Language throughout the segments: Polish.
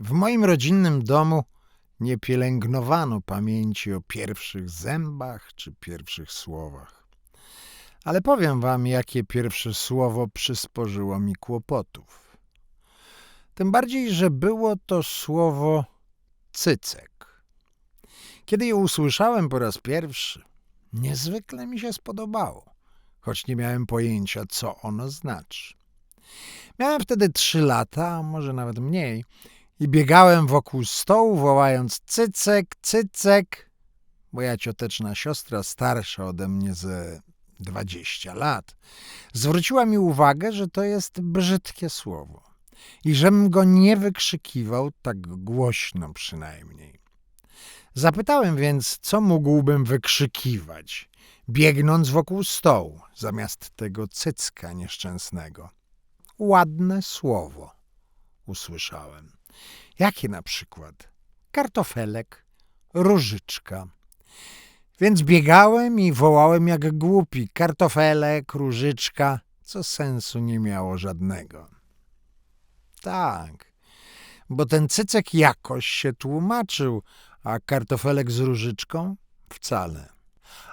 W moim rodzinnym domu nie pielęgnowano pamięci o pierwszych zębach czy pierwszych słowach. Ale powiem wam, jakie pierwsze słowo przysporzyło mi kłopotów. Tym bardziej, że było to słowo cycek. Kiedy je usłyszałem po raz pierwszy, niezwykle mi się spodobało, choć nie miałem pojęcia, co ono znaczy. Miałem wtedy trzy lata, a może nawet mniej, i biegałem wokół stołu, wołając cycek, cycek. Moja cioteczna siostra, starsza ode mnie ze dwadzieścia lat, zwróciła mi uwagę, że to jest brzydkie słowo i żebym go nie wykrzykiwał tak głośno przynajmniej. Zapytałem więc, co mógłbym wykrzykiwać, biegnąc wokół stołu, zamiast tego cycka nieszczęsnego. Ładne słowo, usłyszałem. Jakie na przykład? Kartofelek, różyczka. Więc biegałem i wołałem jak głupi. Kartofelek, różyczka, co sensu nie miało żadnego. Tak, bo ten cycek jakoś się tłumaczył, a kartofelek z różyczką wcale.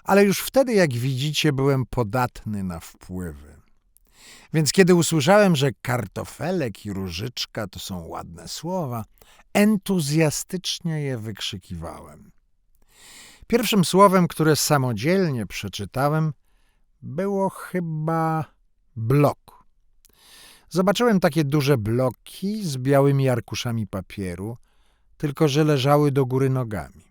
Ale już wtedy, jak widzicie, byłem podatny na wpływy. Więc kiedy usłyszałem, że kartofelek i różyczka to są ładne słowa, entuzjastycznie je wykrzykiwałem. Pierwszym słowem, które samodzielnie przeczytałem, było chyba blok. Zobaczyłem takie duże bloki z białymi arkuszami papieru, tylko że leżały do góry nogami.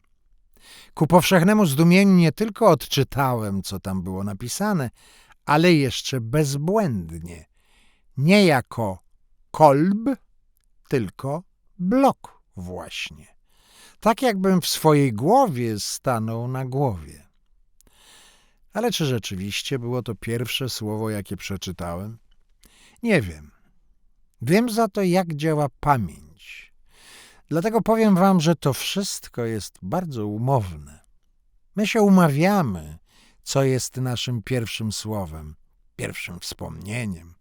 Ku powszechnemu zdumieniu nie tylko odczytałem, co tam było napisane, ale jeszcze bezbłędnie. Nie jako kolb, tylko blok właśnie. Tak jakbym w swojej głowie stanął na głowie. Ale czy rzeczywiście było to pierwsze słowo, jakie przeczytałem? Nie wiem. Wiem za to, jak działa pamięć. Dlatego powiem wam, że to wszystko jest bardzo umowne. My się umawiamy, co jest naszym pierwszym słowem, pierwszym wspomnieniem,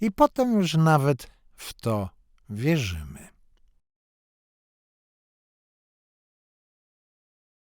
i potem już nawet w to wierzymy.